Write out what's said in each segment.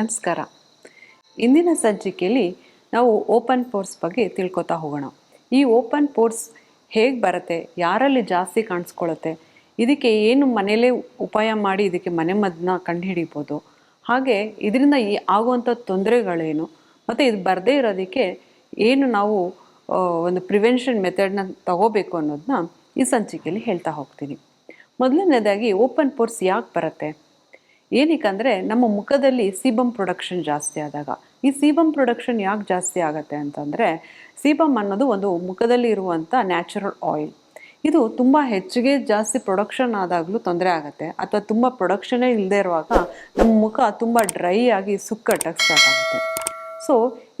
ನಮಸ್ಕಾರ. ಇಂದಿನ ಸಂಚಿಕೆಯಲ್ಲಿ ನಾವು ಓಪನ್ ಪೋರ್ಸ್ ಬಗ್ಗೆ ತಿಳ್ಕೊತಾ ಹೋಗೋಣ. ಈ ಓಪನ್ ಪೋರ್ಸ್ ಹೇಗೆ ಬರುತ್ತೆ, ಯಾರಲ್ಲಿ ಜಾಸ್ತಿ ಕಾಣಿಸ್ಕೊಳ್ಳುತ್ತೆ ಇದಕ್ಕೆ ಏನು ಮನೆಯಲ್ಲೇ ಉಪಾಯ ಮಾಡಿ ಇದಕ್ಕೆ ಮನೆ ಮದ್ದನ್ನ ಕಂಡುಹಿಡಿಬೋದು, ಹಾಗೆ ಇದರಿಂದ ಈ ಆಗುವಂಥ ತೊಂದರೆಗಳೇನು, ಮತ್ತು ಇದು ಬರದೇ ಇರೋದಕ್ಕೆ ಏನು ನಾವು ಒಂದು ಪ್ರಿವೆನ್ಷನ್ ಮೆಥಡ್ನ ತಗೋಬೇಕು ಅನ್ನೋದನ್ನ ಈ ಸಂಚಿಕೆಯಲ್ಲಿ ಹೇಳ್ತಾ ಹೋಗ್ತೀನಿ. ಮೊದಲನೇದಾಗಿ ಓಪನ್ ಪೋರ್ಸ್ ಯಾಕೆ ಬರುತ್ತೆ? ಏನಕ್ಕಂದರೆ ನಮ್ಮ ಮುಖದಲ್ಲಿ ಸೀಬಮ್ ಪ್ರೊಡಕ್ಷನ್ ಜಾಸ್ತಿ ಆದಾಗ. ಈ ಸೀಬಮ್ ಪ್ರೊಡಕ್ಷನ್ ಯಾಕೆ ಜಾಸ್ತಿ ಆಗುತ್ತೆ ಅಂತಂದರೆ ಸೀಬಮ್ ಅನ್ನೋದು ಒಂದು ಮುಖದಲ್ಲಿ ಇರುವಂಥ ನ್ಯಾಚುರಲ್ ಆಯಿಲ್ ಇದು ತುಂಬ ಹೆಚ್ಚಿಗೆ ಜಾಸ್ತಿ ಪ್ರೊಡಕ್ಷನ್ ಆದಾಗಲೂ ತೊಂದರೆ ಆಗುತ್ತೆ. ಅಥವಾ ತುಂಬ ಪ್ರೊಡಕ್ಷನೇ ಇಲ್ಲದೆ ಇರುವಾಗ ನಮ್ಮ ಮುಖ ತುಂಬ ಡ್ರೈ ಆಗಿ ಸುಕ್ಕಟ್ಟಕ್ಕೆ ಸ್ಟಾರ್ಟ್ ಆಗುತ್ತೆ. ಸೊ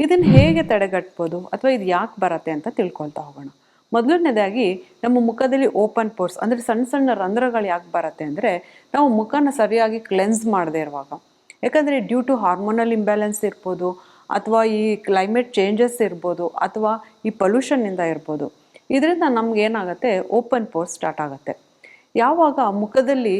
ಇದನ್ನು ಹೇಗೆ ತಡೆಗಟ್ಬೋದು? ಅಥವಾ ಇದು ಯಾಕೆ ಬರುತ್ತೆ ಅಂತ ತಿಳ್ಕೊಳ್ತಾ ಹೋಗೋಣ. ಮೊದಲನೇದಾಗಿ ನಮ್ಮ ಮುಖದಲ್ಲಿ ಓಪನ್ ಪೋರ್ಸ್ ಅಂದರೆ ಸಣ್ಣ ಸಣ್ಣ ರಂಧ್ರಗಳು ಯಾಕೆ ಬರುತ್ತೆ ಅಂದರೆ ನಾವು ಮುಖನ ಸರಿಯಾಗಿ ಕ್ಲೆನ್ಸ್ ಮಾಡದೇ ಇರುವಾಗ. ಯಾಕಂದರೆ ಡ್ಯೂ ಟು ಹಾರ್ಮೋನಲ್ ಇಂಬ್ಯಾಲೆನ್ಸ್ ಇರ್ಬೋದು, ಅಥವಾ ಈ ಕ್ಲೈಮೇಟ್ ಚೇಂಜಸ್ ಇರ್ಬೋದು, ಅಥವಾ ಈ ಪೊಲ್ಯೂಷನ್ನಿಂದ ಇರ್ಬೋದು, ಇದರಿಂದ ನಮ್ಗೆ ಏನಾಗುತ್ತೆ ಓಪನ್ ಪೋರ್ಸ್ ಸ್ಟಾರ್ಟ್ ಆಗುತ್ತೆ. ಯಾವಾಗ ಮುಖದಲ್ಲಿ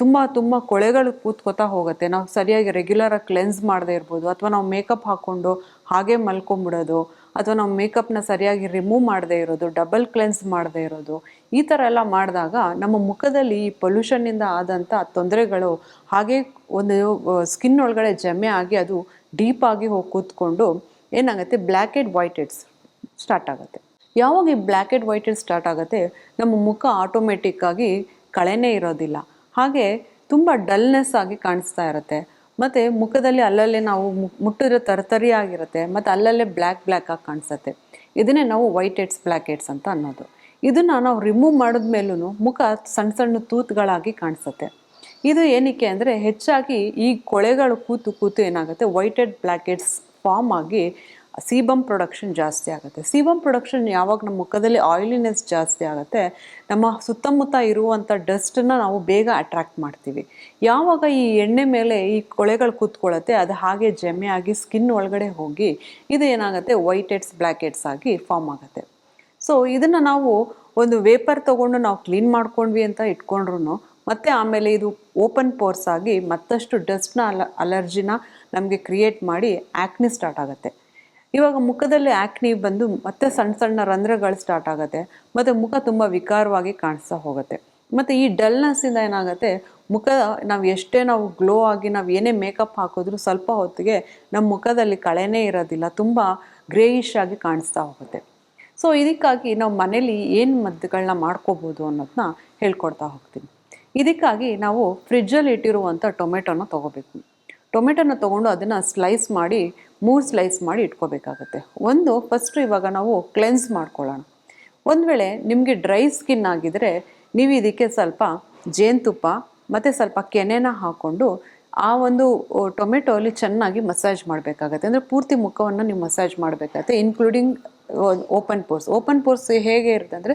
ತುಂಬ ತುಂಬ ಕೊಳೆಗಳು ಕೂತ್ಕೋತಾ ಹೋಗುತ್ತೆ, ನಾವು ಸರಿಯಾಗಿ ರೆಗ್ಯುಲರಾಗಿ ಕ್ಲೆನ್ಸ್ ಮಾಡದೇ ಇರ್ಬೋದು, ಅಥವಾ ನಾವು ಮೇಕಪ್ ಹಾಕ್ಕೊಂಡು ಹಾಗೆ ಮಲ್ಕೊಂಬಿಡೋದು ಅಥವಾ ನಾವು ಮೇಕಪ್ನ ಸರಿಯಾಗಿ ರಿಮೂವ್ ಮಾಡದೇ ಇರೋದು ಡಬಲ್ ಕ್ಲೆನ್ಸ್ ಮಾಡದೇ ಇರೋದು, ಈ ಥರ ಎಲ್ಲ ಮಾಡಿದಾಗ ನಮ್ಮ ಮುಖದಲ್ಲಿ ಈ ಪೊಲ್ಯೂಷನ್ನಿಂದ ಆದಂಥ ತೊಂದರೆಗಳು ಹಾಗೆ ಒಂದು ಸ್ಕಿನ್ ಒಳಗಡೆ ಜಮೆ ಆಗಿ ಅದು ಡೀಪ್ ಆಗಿ ಹೋಗಿ ಕೂತ್ಕೊಂಡು ಏನಾಗುತ್ತೆ? Black and white heads start ಆಗುತ್ತೆ. ಯಾವಾಗ ಈ black and white head start ಆಗುತ್ತೆ? ನಮ್ಮ ಮುಖ ಆಟೋಮೆಟಿಕ್ಕಾಗಿ ಕಳೆನೇ ಇರೋದಿಲ್ಲ. ಹಾಗೆ ತುಂಬ ಡಲ್ನೆಸ್ ಆಗಿ ಕಾಣಿಸ್ತಾ ಇರುತ್ತೆ. ಮತ್ತು ಮುಖದಲ್ಲಿ ಅಲ್ಲಲ್ಲೇ ನಾವು ಮುಟ್ಟಿದ್ರೆ ತರತರಿ ಆಗಿರುತ್ತೆ ಮತ್ತು ಅಲ್ಲಲ್ಲೇ ಬ್ಲ್ಯಾಕ್ ಬ್ಲ್ಯಾಕ್ ಆಗಿ ಕಾಣಿಸುತ್ತೆ. ಇದನ್ನೇ ನಾವು ವೈಟ್ ಹೆಡ್ಸ್, ಬ್ಲ್ಯಾಕ್ ಹೆಡ್ಸ್ ಅಂತ ಅನ್ನೋದು. ಇದನ್ನು ನಾವು ರಿಮೂವ್ ಮಾಡಿದ್ಮೇಲೂ ಮುಖ ಸಣ್ಣ ಸಣ್ಣ ತೂತುಗಳಾಗಿ ಕಾಣಿಸುತ್ತೆ. ಇದು ಏನಕ್ಕೆ ಅಂದರೆ ಹೆಚ್ಚಾಗಿ ಈ ಕೊಳೆಗಳು ಕೂತು ಕೂತು ಏನಾಗುತ್ತೆ whited head, black heads form ಆಗಿ ಸೀಬಮ್ ಪ್ರೊಡಕ್ಷನ್ ಜಾಸ್ತಿ ಆಗುತ್ತೆ. ಸೀಬಮ್ ಪ್ರೊಡಕ್ಷನ್ ಯಾವಾಗ ನಮ್ಮ ಮುಖದಲ್ಲಿ ಆಯಿಲಿನೆಸ್ ಜಾಸ್ತಿ ಆಗುತ್ತೆ, ನಮ್ಮ ಸುತ್ತಮುತ್ತ ಇರುವಂಥ ಡಸ್ಟನ್ನು ನಾವು ಬೇಗ ಅಟ್ರ್ಯಾಕ್ಟ್ ಮಾಡ್ತೀವಿ. ಯಾವಾಗ ಈ ಎಣ್ಣೆ ಮೇಲೆ ಈ ಕೊಳೆಗಳು ಕೂತ್ಕೊಳ್ಳುತ್ತೆ, ಅದು ಹಾಗೆ ಜಮೆ ಆಗಿ ಸ್ಕಿನ್ ಒಳಗಡೆ ಹೋಗಿ ಇದು ಏನಾಗುತ್ತೆ ವೈಟ್ ಹೆಡ್ಸ್ ಬ್ಲ್ಯಾಕ್ ಹೆಡ್ಸ್ ಆಗಿ ಫಾರ್ಮ್ ಆಗುತ್ತೆ. ಸೊ ಇದನ್ನು ನಾವು ಒಂದು ವೇಪರ್ ತೊಗೊಂಡು ನಾವು ಕ್ಲೀನ್ ಮಾಡ್ಕೊಂಡ್ವಿ ಅಂತ ಇಟ್ಕೊಂಡ್ರು ಮತ್ತು ಆಮೇಲೆ ಇದು ಓಪನ್ ಪೋರ್ಸ್ ಆಗಿ ಮತ್ತಷ್ಟು ಡಸ್ಟ್ನ ಅಲ ಅಲರ್ಜಿನ ನಮಗೆ ಕ್ರಿಯೇಟ್ ಮಾಡಿ ಆ್ಯಕ್ನಿ ಸ್ಟಾರ್ಟ್ ಆಗುತ್ತೆ. ಇವಾಗ ಮುಖದಲ್ಲಿ ಆ್ಯಕ್ನಿ ಬಂದು ಮತ್ತೆ ಸಣ್ಣ ಸಣ್ಣ ರಂಧ್ರಗಳು ಸ್ಟಾರ್ಟ್ ಆಗುತ್ತೆ, ಮತ್ತು ಮುಖ ತುಂಬ ವಿಕಾರವಾಗಿ ಕಾಣಿಸ್ತಾ ಹೋಗುತ್ತೆ. ಮತ್ತು ಈ ಡಲ್ನೆಸ್ಸಿಂದ ಏನಾಗುತ್ತೆ, ಮುಖ ನಾವು ಎಷ್ಟೇ ನಾವು ಗ್ಲೋ ಆಗಿ ನಾವು ಏನೇ ಮೇಕಪ್ ಹಾಕಿದ್ರೂ ಸ್ವಲ್ಪ ಹೊತ್ತಿಗೆ ನಮ್ಮ ಮುಖದಲ್ಲಿ ಕಳೆನೇ ಇರೋದಿಲ್ಲ, ತುಂಬ ಗ್ರೇಯಿಶ್ ಆಗಿ ಕಾಣಿಸ್ತಾ ಹೋಗುತ್ತೆ. ಸೊ ಇದಕ್ಕಾಗಿ ನಾವು ಮನೇಲಿ ಏನು ಮದ್ದುಗಳನ್ನ ಮಾಡ್ಕೋಬೋದು ಅನ್ನೋದನ್ನ ಹೇಳ್ಕೊಡ್ತಾ ಹೋಗ್ತೀನಿ. ಇದಕ್ಕಾಗಿ ನಾವು ಫ್ರಿಜ್ಜಲ್ಲಿ ಇಟ್ಟಿರುವಂಥ ಟೊಮೆಟೊನ ತೊಗೋಬೇಕು. ಟೊಮೆಟೊನ ತೊಗೊಂಡು ಅದನ್ನು ಸ್ಲೈಸ್ ಮಾಡಿ ಮೂರು ಸ್ಲೈಸ್ ಮಾಡಿ ಇಟ್ಕೋಬೇಕಾಗತ್ತೆ. ಒಂದು ಫಸ್ಟು ಇವಾಗ ನಾವು ಕ್ಲೆನ್ಸ್ ಮಾಡ್ಕೊಳ್ಳೋಣ. ಒಂದು ವೇಳೆ ನಿಮಗೆ ಡ್ರೈ ಸ್ಕಿನ್ ಆಗಿದ್ದರೆ ನೀವು ಇದಕ್ಕೆ ಸ್ವಲ್ಪ ಜೇನುತುಪ್ಪ ಮತ್ತು ಸ್ವಲ್ಪ ಕೆನೆನ ಹಾಕ್ಕೊಂಡು ಆ ಒಂದು ಟೊಮೆಟೊಲಿ ಚೆನ್ನಾಗಿ ಮಸಾಜ್ ಮಾಡಬೇಕಾಗತ್ತೆ. ಅಂದರೆ ಪೂರ್ತಿ ಮುಖವನ್ನು ನೀವು ಮಸಾಜ್ ಮಾಡಬೇಕಾಗತ್ತೆ including open pores open pores ಹೇಗೆ ಇರುತ್ತೆ ಅಂದರೆ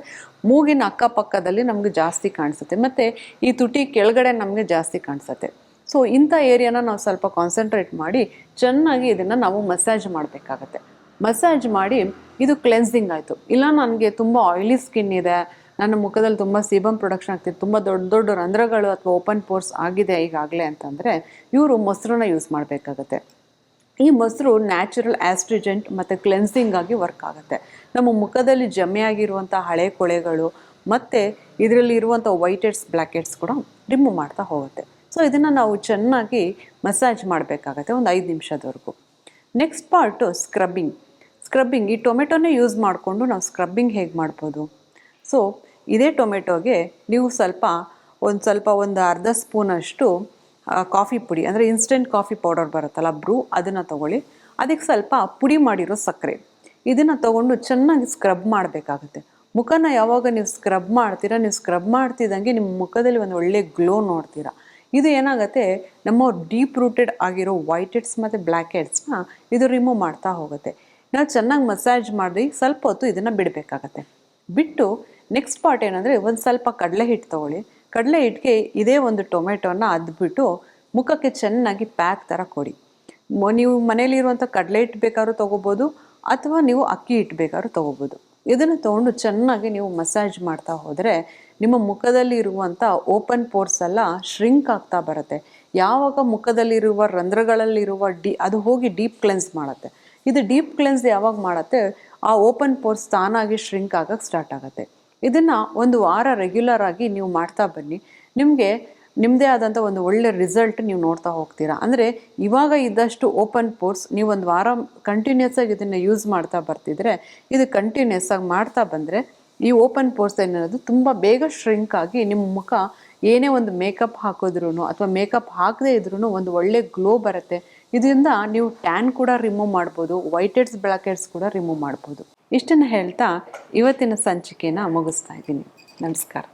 ಮೂಗಿನ ಅಕ್ಕಪಕ್ಕದಲ್ಲಿ ನಮಗೆ ಜಾಸ್ತಿ ಕಾಣಿಸುತ್ತೆ. ಮತ್ತು ಈ ತುಟಿ ಕೆಳಗಡೆ ನಮಗೆ ಜಾಸ್ತಿ ಕಾಣಿಸುತ್ತೆ. ಸೊ ಇಂಥ ಏರಿಯಾನ ನಾವು ಸ್ವಲ್ಪ ಕಾನ್ಸಂಟ್ರೇಟ್ ಮಾಡಿ ಚೆನ್ನಾಗಿ ಇದನ್ನು ನಾವು ಮಸಾಜ್ ಮಾಡಬೇಕಾಗತ್ತೆ. ಮಸಾಜ್ ಮಾಡಿ ಇದು ಕ್ಲೆನ್ಸಿಂಗ್ ಆಯಿತು. ಇಲ್ಲ ನನಗೆ ತುಂಬ ಆಯಿಲಿ ಸ್ಕಿನ್ ಇದೆ, ನನ್ನ ಮುಖದಲ್ಲಿ ತುಂಬ ಸೀಬಮ್ ಪ್ರೊಡಕ್ಷನ್ ಆಗ್ತಿದೆ, ತುಂಬ ದೊಡ್ಡ ದೊಡ್ಡ ರಂಧ್ರಗಳು ಅಥವಾ ಓಪನ್ ಪೋರ್ಸ್ ಆಗಿದೆ ಈಗಾಗಲೇ ಅಂತಂದರೆ ಇವರು ಮೊಸರನ್ನ ಯೂಸ್ ಮಾಡಬೇಕಾಗತ್ತೆ. ಈ ಮೊಸರು ನ್ಯಾಚುರಲ್ ಆಸ್ಟ್ರಿಜೆಂಟ್ ಮತ್ತು ಕ್ಲೆನ್ಸಿಂಗ್ ಆಗಿ ವರ್ಕ್ ಆಗುತ್ತೆ. ನಮ್ಮ ಮುಖದಲ್ಲಿ ಜಮೆ ಆಗಿರುವಂಥ ಹಳೆ ಕೊಳೆಗಳು ಮತ್ತು ಇದರಲ್ಲಿ ಇರುವಂಥ ವೈಟ್ ಹೆಡ್ಸ್ ಬ್ಲ್ಯಾಕ್ ಹೆಡ್ಸ್ ಕೂಡ ರಿಮೂವ್ ಮಾಡ್ತಾ ಹೋಗುತ್ತೆ. ಸೊ ಇದನ್ನು ನಾವು ಚೆನ್ನಾಗಿ ಮಸಾಜ್ ಮಾಡಬೇಕಾಗತ್ತೆ, ಒಂದು ಐದು ನಿಮಿಷದವರೆಗೂ. ನೆಕ್ಸ್ಟ್ ಪಾರ್ಟು ಸ್ಕ್ರಬ್ಬಿಂಗ್ ಸ್ಕ್ರಬ್ಬಿಂಗ್ ಈ ಟೊಮೆಟೊನೇ ಯೂಸ್ ಮಾಡಿಕೊಂಡು ನಾವು ಸ್ಕ್ರಬ್ಬಿಂಗ್ ಹೇಗೆ ಮಾಡ್ಬೋದು? ಸೊ ಇದೇ ಟೊಮೆಟೊಗೆ ನೀವು ಸ್ವಲ್ಪ, ಒಂದು ಸ್ವಲ್ಪ ಒಂದು ಅರ್ಧ ಸ್ಪೂನಷ್ಟು ಕಾಫಿ ಪುಡಿ, ಅಂದರೆ ಇನ್ಸ್ಟೆಂಟ್ ಕಾಫಿ ಪೌಡರ್ ಬರುತ್ತಲ್ಲ ಬ್ರೂ ಅದನ್ನು ತೊಗೊಳ್ಳಿ. ಅದಕ್ಕೆ ಸ್ವಲ್ಪ ಪುಡಿ ಮಾಡಿರೋ ಸಕ್ಕರೆ. ಇದನ್ನು ತೊಗೊಂಡು ಚೆನ್ನಾಗಿ ಸ್ಕ್ರಬ್ ಮಾಡಬೇಕಾಗುತ್ತೆ. ಮುಖನ ಯಾವಾಗ ನೀವು ಸ್ಕ್ರಬ್ ಮಾಡ್ತೀರಾ, ನೀವು ಸ್ಕ್ರಬ್ ಮಾಡ್ತಿದ್ದಂಗೆ ನಿಮ್ಮ ಮುಖದಲ್ಲಿ ಒಂದು ಒಳ್ಳೆ ಗ್ಲೋ ನೋಡ್ತೀರಾ. ಇದು ಏನಾಗುತ್ತೆ ನಮ್ಮ ಡೀಪ್ ರೂಟೆಡ್ ಆಗಿರೋ ವೈಟ್ ಹೆಡ್ಸ್ ಮತ್ತು ಬ್ಲ್ಯಾಕ್ ಹೆಡ್ಸ್ನ ಇದು ರಿಮೂವ್ ಮಾಡ್ತಾ ಹೋಗುತ್ತೆ. ನಾವು ಚೆನ್ನಾಗಿ ಮಸಾಜ್ ಮಾಡಿ ಸ್ವಲ್ಪ ಹೊತ್ತು ಇದನ್ನು ಬಿಡಬೇಕಾಗತ್ತೆ. ಬಿಟ್ಟು ನೆಕ್ಸ್ಟ್ ಪಾರ್ಟ್ ಏನಂದರೆ ಒಂದು ಸ್ವಲ್ಪ ಕಡಲೆ ಹಿಟ್ಟು ತೊಗೊಳ್ಳಿ. ಕಡಲೆ ಹಿಟ್ಟಿಗೆ ಇದೇ ಒಂದು ಟೊಮೆಟೊನ ಅದ್ಬಿಟ್ಟು ಮುಖಕ್ಕೆ ಚೆನ್ನಾಗಿ ಪ್ಯಾಕ್ ಥರ ಕೊಡಿ. ನೀವು ಮನೇಲಿರುವಂಥ ಕಡಲೆ ಹಿಟ್ಟು ಬೇಕಾದ್ರೂ ತೊಗೋಬೋದು, ಅಥವಾ ನೀವು ಅಕ್ಕಿ ಹಿಟ್ಟು ಬೇಕಾದ್ರೂ ತೊಗೋಬೋದು. ಇದನ್ನು ತೊಗೊಂಡು ಚೆನ್ನಾಗಿ ನೀವು ಮಸಾಜ್ ಮಾಡ್ತಾ ಹೋದರೆ ನಿಮ್ಮ ಮುಖದಲ್ಲಿ ಇರುವಂಥ ಓಪನ್ ಪೋರ್ಸ್ ಎಲ್ಲ ಶ್ರಿಂಕ್ ಆಗ್ತಾ ಬರುತ್ತೆ. ಯಾವಾಗ ಮುಖದಲ್ಲಿರುವ ರಂಧ್ರಗಳಲ್ಲಿರುವ ಡಿ, ಅದು ಹೋಗಿ ಡೀಪ್ ಕ್ಲೆನ್ಸ್ ಮಾಡುತ್ತೆ. ಇದು ಡೀಪ್ ಕ್ಲೆನ್ಸ್ ಯಾವಾಗ ಮಾಡುತ್ತೆ? ಆ ಓಪನ್ ಪೋರ್ಸ್ ತಾನಾಗಿ ಶ್ರಿಂಕ್ ಆಗಕ್ಕೆ ಸ್ಟಾರ್ಟ್ ಆಗುತ್ತೆ. ಇದನ್ನು ಒಂದು ವಾರ ರೆಗ್ಯುಲರ್ ಆಗಿ ನೀವು ಮಾಡ್ತಾ ಬನ್ನಿ. ನಿಮಗೆ ನಿಮ್ಮದೇ ಆದಂಥ ಒಂದು ಒಳ್ಳೆ ರಿಸಲ್ಟ್ ನೀವು ನೋಡ್ತಾ ಹೋಗ್ತೀರಾ. ಅಂದರೆ ಇವಾಗ ಇದ್ದಷ್ಟು ಓಪನ್ ಪೋರ್ಸ್ ನೀವು ಒಂದು ವಾರ ಕಂಟಿನ್ಯೂಸ್ ಆಗಿ ಇದನ್ನು ಯೂಸ್ ಮಾಡ್ತಾ ಬರ್ತಿದ್ರೆ, ಇದು ಕಂಟಿನ್ಯೂಸ್ ಆಗಿ ಮಾಡ್ತಾ ಬಂದರೆ ಈ ಓಪನ್ ಪೋರ್ಸ್ ಏನಿರೋದು ತುಂಬ ಬೇಗ ಶ್ರಿಂಕ್ ಆಗಿ ನಿಮ್ಮ ಮುಖ ಏನೇ ಒಂದು ಮೇಕಪ್ ಹಾಕಿದ್ರೂ ಅಥವಾ ಮೇಕಪ್ ಹಾಕದೇ ಇದ್ರೂ ಒಂದು ಒಳ್ಳೆ ಗ್ಲೋ ಬರುತ್ತೆ. ಇದರಿಂದ ನೀವು ಟ್ಯಾನ್ ಕೂಡ ರಿಮೂವ್ ಮಾಡ್ಬೋದು ವೈಟ್ ಹೆಡ್ಸ್ ಬ್ಲ್ಯಾಕ್ ಹೆಡ್ಸ್ ಕೂಡ ರಿಮೂವ್ ಮಾಡ್ಬೋದು. ಇಷ್ಟನ್ನು ಹೇಳ್ತಾ ಇವತ್ತಿನ ಸಂಚಿಕೆನ ಮುಗಿಸ್ತಾ ಇದ್ದೀನಿ. ನಮಸ್ಕಾರ.